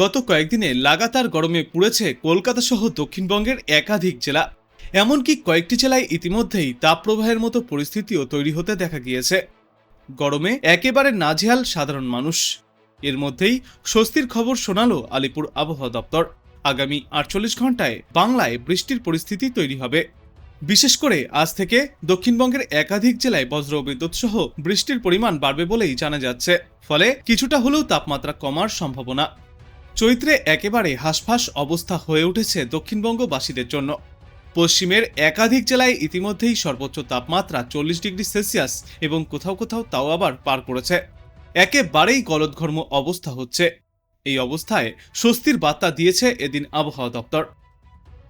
গত কয়েকদিনে লাগাতার গরমে পুড়েছে কলকাতা সহ দক্ষিণবঙ্গের একাধিক জেলা। এমনকি কয়েকটি জেলায় ইতিমধ্যেই তাপপ্রবাহের মতো পরিস্থিতিও তৈরি হতে দেখা গিয়েছে। গরমে একেবারে নাজেহাল সাধারণ মানুষ। এর মধ্যেই স্বস্তির খবর শোনালো আলিপুর আবহাওয়া দপ্তর। আগামী আটচল্লিশ ঘন্টায় বাংলায় বৃষ্টির পরিস্থিতি তৈরি হবে। বিশেষ করে আজ থেকে দক্ষিণবঙ্গের একাধিক জেলায় বজ্র বিদ্যুৎ সহ বৃষ্টির পরিমাণ বাড়বে বলেই জানা যাচ্ছে। ফলে কিছুটা হলেও তাপমাত্রা কমার সম্ভাবনা। চৈত্রে একেবারে হাঁসফাঁস অবস্থা হয়ে উঠেছে দক্ষিণবঙ্গবাসীদের জন্য। পশ্চিমের একাধিক জেলায় ইতিমধ্যেই সর্বোচ্চ তাপমাত্রা চল্লিশ ডিগ্রি সেলসিয়াস এবং কোথাও কোথাও তাও আবার পার করেছে। একেবারেই গলদঘর্ম অবস্থা হচ্ছে। এই অবস্থায় স্বস্তির বার্তা দিয়েছে এদিন আবহাওয়া দপ্তর।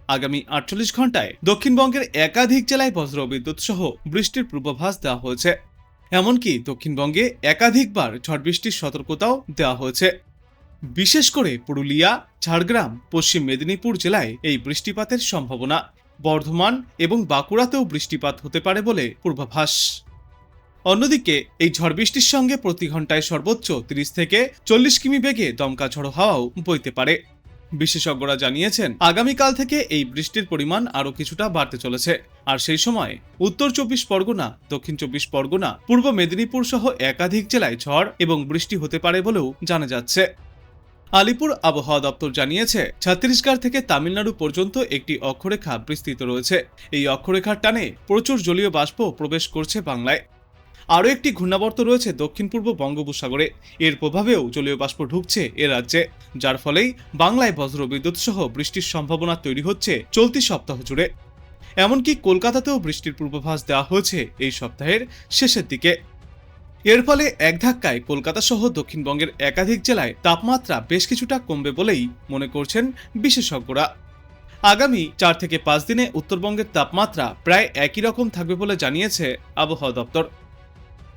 আগামী আটচল্লিশ ঘন্টায় দক্ষিণবঙ্গের একাধিক জেলায় বজ্র বিদ্যুৎ সহ বৃষ্টির পূর্বাভাস দেওয়া হয়েছে। এমনকি দক্ষিণবঙ্গে একাধিকবার ঝড় বৃষ্টির সতর্কতাও দেওয়া হয়েছে। বিশেষ করে পুরুলিয়া, ঝাড়গ্রাম, পশ্চিম মেদিনীপুর জেলায় এই বৃষ্টিপাতের সম্ভাবনা। বর্ধমান এবং বাঁকুড়াতেও বৃষ্টিপাত হতে পারে বলে পূর্বাভাস। অন্যদিকে, এই ঝড় বৃষ্টির সঙ্গে প্রতি ঘন্টায় সর্বোচ্চ 30 থেকে চল্লিশ কিমি বেগে দমকা ঝড়ো হাওয়াও বইতে পারে। বিশেষজ্ঞরা জানিয়েছেন, আগামীকাল থেকে এই বৃষ্টির পরিমাণ আরও কিছুটা বাড়তে চলেছে। আর সেই সময় উত্তর চব্বিশ পরগনা, দক্ষিণ চব্বিশ পরগনা, পূর্ব মেদিনীপুর সহ একাধিক জেলায় ঝড় এবং বৃষ্টি হতে পারে বলেও জানা যাচ্ছে। আলিপুর আবহাওয়া দপ্তর জানিয়েছে, ছত্তিশগড় থেকে তামিলনাড়ু পর্যন্ত একটি অক্ষরেখা বিস্তৃত রয়েছে। এই অক্ষরেখার টানে প্রচুর জলীয় বাষ্প প্রবেশ করছে বাংলায়। আরও একটি ঘূর্ণাবর্ত রয়েছে দক্ষিণ পূর্ব বঙ্গোপসাগরে। এর প্রভাবেও জলীয় বাষ্প ঢুকছে এ রাজ্যে, যার ফলেই বাংলায় বজ্র বিদ্যুৎ সহ বৃষ্টির সম্ভাবনা তৈরি হচ্ছে চলতি সপ্তাহ জুড়ে। এমনকি কলকাতাতেও বৃষ্টির পূর্বাভাস দেওয়া হয়েছে এই সপ্তাহের শেষের দিকে। এর ফলে এক ধাক্কায় কলকাতা সহ দক্ষিণবঙ্গের একাধিক জেলায় তাপমাত্রা বেশ কিছুটা কমবে বলেই মনে করছেন বিশেষজ্ঞরা। আগামী চার থেকে পাঁচ দিনে উত্তরবঙ্গের তাপমাত্রা প্রায় একই রকম থাকবে বলে জানিয়েছে আবহাওয়া দপ্তর।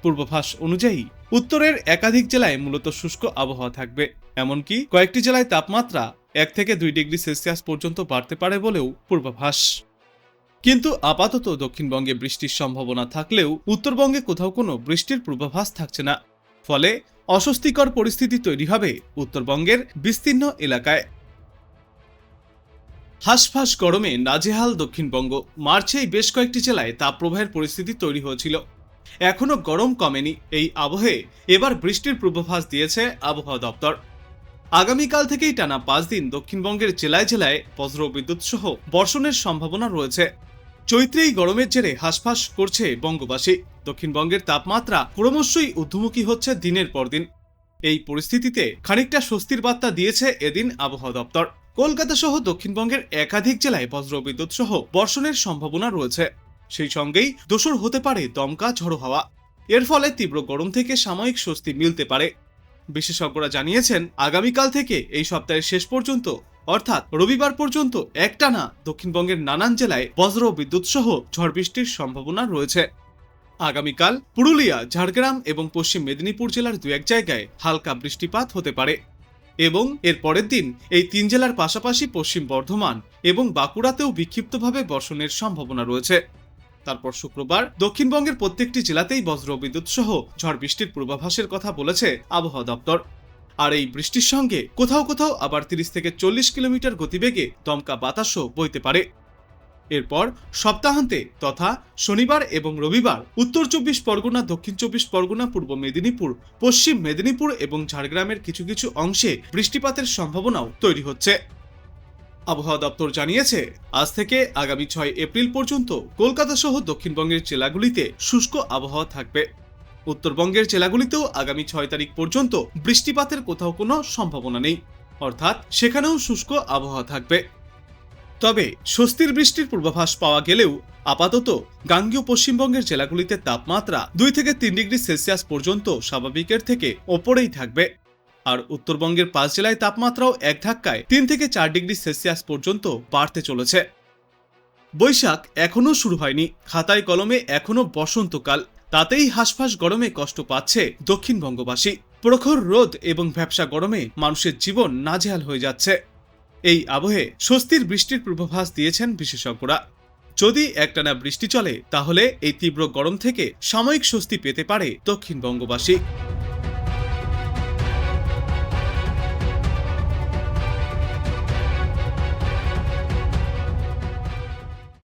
পূর্বাভাস অনুযায়ী উত্তরের একাধিক জেলায় মূলত শুষ্ক আবহাওয়া থাকবে। এমনকি কয়েকটি জেলায় তাপমাত্রা এক থেকে দুই ডিগ্রি সেলসিয়াস পর্যন্ত বাড়তে পারে বলেও পূর্বাভাস। কিন্তু আপাতত দক্ষিণবঙ্গে বৃষ্টির সম্ভাবনা থাকলেও উত্তরবঙ্গে কোথাও কোনো বৃষ্টির পূর্বাভাস থাকছে না। ফলে অস্বস্তিকর পরিস্থিতি তৈরি হবে উত্তরবঙ্গের বিস্তীর্ণ এলাকায়। হাঁসফাঁস গরমে নাজেহাল দক্ষিণবঙ্গ। মার্চেই বেশ কয়েকটি জেলায় তাপপ্রবাহের পরিস্থিতি তৈরি হয়েছিল। এখনও গরম কমেনি এই আবহে। এবার বৃষ্টির পূর্বাভাস দিয়েছে আবহাওয়া দপ্তর। আগামীকাল থেকেই টানা পাঁচ দিন দক্ষিণবঙ্গের জেলায় জেলায় বজ্রবিদ্যুৎ সহ বর্ষণের সম্ভাবনা রয়েছে। চৈত্রেই গরমের জেরে হাঁসফাঁস করছে বঙ্গবাসী। দক্ষিণবঙ্গের তাপমাত্রা ক্রমশই ঊর্ধ্বমুখী হচ্ছে দিনের পর দিন। এই পরিস্থিতিতে খানিকটা স্বস্তির বার্তা দিয়েছে এদিন আবহাওয়া দপ্তর। কলকাতা সহ দক্ষিণবঙ্গের একাধিক জেলায় বজ্রবিদ্যুৎ সহ বর্ষণের সম্ভাবনা রয়েছে। সেই সঙ্গেই দোসর হতে পারে দমকা ঝড়ো হাওয়া। এর ফলে তীব্র গরম থেকে সাময়িক স্বস্তি মিলতে পারে। বিশেষজ্ঞরা জানিয়েছেন, আগামীকাল থেকে এই সপ্তাহের শেষ পর্যন্ত অর্থাৎ রবিবার পর্যন্ত একটানা দক্ষিণবঙ্গের নানান জেলায় বজ্র বিদ্যুৎ সহ ঝড় বৃষ্টির সম্ভাবনা রয়েছে। আগামীকাল পুরুলিয়া, ঝাড়গ্রাম এবং পশ্চিম মেদিনীপুর জেলার দু এক জায়গায় হালকা বৃষ্টিপাত হতে পারে এবং এর পরের দিন এই তিন জেলার পাশাপাশি পশ্চিম বর্ধমান এবং বাঁকুড়াতেও বিক্ষিপ্তভাবে বর্ষণের সম্ভাবনা রয়েছে। তারপর শুক্রবার দক্ষিণবঙ্গের প্রত্যেকটি জেলাতেই বজ্র বিদ্যুৎ সহ ঝড় বৃষ্টির পূর্বাভাসের কথা বলেছে আবহাওয়া দপ্তর। আর এই বৃষ্টির সঙ্গে কোথাও কোথাও আবার তিরিশ থেকে চল্লিশ কিলোমিটার গতিবেগে দমকা বাতাসও বইতে পারে। এরপর সপ্তাহান্তে তথা শনিবার এবং রবিবার উত্তর চব্বিশ পরগনা, দক্ষিণ চব্বিশ পরগনা, পূর্ব মেদিনীপুর, পশ্চিম মেদিনীপুর এবং ঝাড়গ্রামের কিছু কিছু অংশে বৃষ্টিপাতের সম্ভাবনাও তৈরি হচ্ছে। আবহাওয়া দপ্তর জানিয়েছে, আজ থেকে আগামী ছয় এপ্রিল পর্যন্ত কলকাতা সহ দক্ষিণবঙ্গের জেলাগুলিতে শুষ্ক আবহাওয়া থাকবে। উত্তরবঙ্গের জেলাগুলিতেও আগামী ছয় তারিখ পর্যন্ত বৃষ্টিপাতের কোথাও কোনো সম্ভাবনা নেই। অর্থাৎ সেখানেও শুষ্ক আবহাওয়া থাকবে। তবে স্বস্তির বৃষ্টির পূর্বাভাস পাওয়া গেলেও আপাতত গাঙ্গীয় পশ্চিমবঙ্গের জেলাগুলিতে তাপমাত্রা দুই থেকে তিন ডিগ্রি সেলসিয়াস পর্যন্ত স্বাভাবিকের থেকে ওপরেই থাকবে। আর উত্তরবঙ্গের পাঁচ জেলায় তাপমাত্রাও এক ধাক্কায় তিন থেকে চার ডিগ্রি সেলসিয়াস পর্যন্ত বাড়তে চলেছে। বৈশাখ এখনও শুরু হয়নি। খাতায় কলমে এখনও বসন্তকাল। তাতেই হাঁসফাঁস গরমে কষ্ট পাচ্ছে দক্ষিণবঙ্গবাসী প্রখর রোদ এবং ভ্যাবসা গরমে মানুষের জীবন নাজেহাল হয়ে যাচ্ছে। এই আবহে স্বস্তির বৃষ্টির পূর্বাভাস দিয়েছেন বিশেষজ্ঞরা। যদি একটানা বৃষ্টি চলে, তাহলে এই তীব্র গরম থেকে সাময়িক স্বস্তি পেতে পারে দক্ষিণবঙ্গবাসী